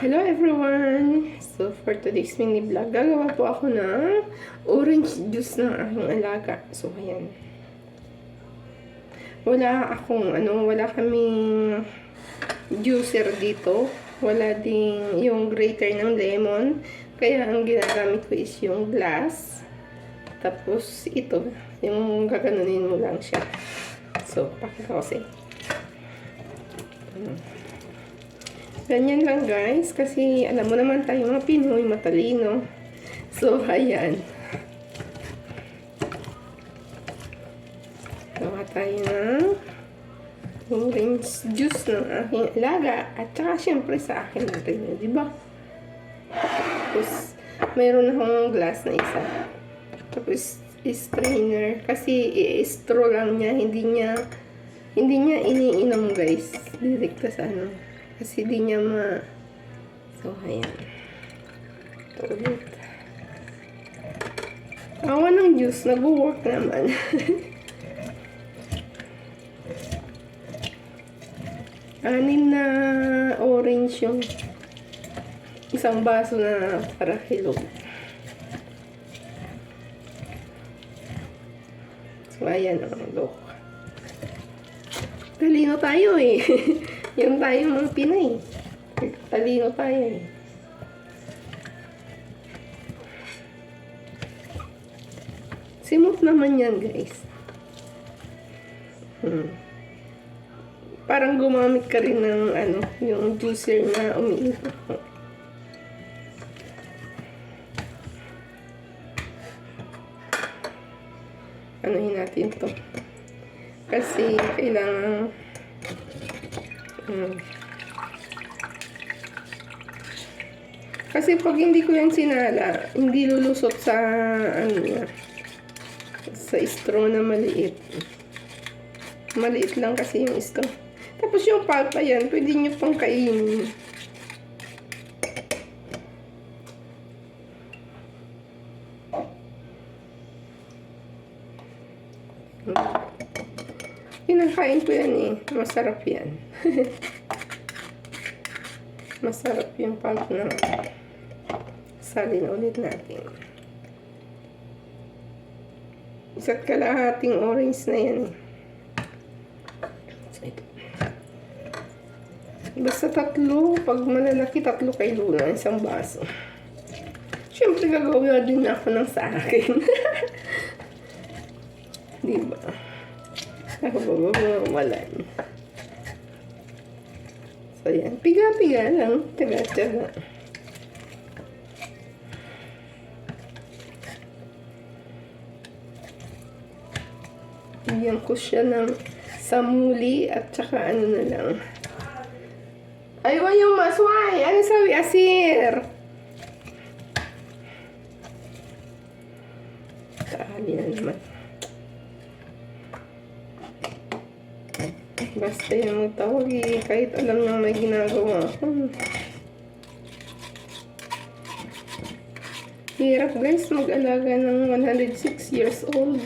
Hello everyone! So for today's mini vlog, gagawa po ako ng orange juice ng aking alaga. So ayan. Wala akong ano, wala kaming juicer dito. Wala ding yung grater ng lemon. Kaya ang ginagamit ko is yung glass. Tapos ito, yung gaganunin mo lang siya. So, pakita ko sa'yo. Ganyan lang guys, kasi alam mo naman tayo mga Pinoy matalino. So, ayan. Gawa tayo ng orange juice ng aking alaga. At saka syempre sa akin rin, di ba? Tapos, mayroon akong glass na isa. Tapos, strainer. Kasi, i-straw lang niya. Hindi niya, hindi niya iniinom guys. Direkta sa ano. Kasi di niya ma... So, ayan. Ito ulit. Awa ng juice. Nag-work naman. Anin na orange yung isang baso na para hilog. So, ayan ang look. Talino tayo eh. yung tayo mga Pinay. Talino tayo eh. Simot naman yan guys. Hmm. Parang gumamit ka rin ng ano, yung juicer na umiikot. Anuhin natin to. Kasi kailangan Kasi pag hindi ko yan sinala, hindi lulusot sa ano niya, sa straw na maliit. Maliit lang kasi yung straw. Tapos yung pulpa yan, pwede nyo pang kainin. Hmm. Pinakain ko yan eh. Masarap yan. Masarap yung pulp na salin ulit natin. Isa't kalahating orange na yan eh. Basta tatlo. Pag malalaki, tatlo kay Luna. Isang baso. Siyempre, gagawin din ako ng sa akin. diba? Mawawalan. So, yan. Piga-piga lang. Taga-taga. Bigyan ko siya ng samuli at saka ano na lang. Ayaw yung masway! Ano sabi? Asir! Basta yung magtawag eh, kahit alam niyang may ginagawa. Hmm. Hirap guys mag-alaga ng 106 years old.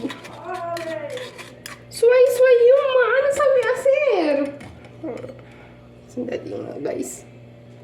Sway, sway yung ma! Ano sabi asir? Hmm. Sandali nga guys.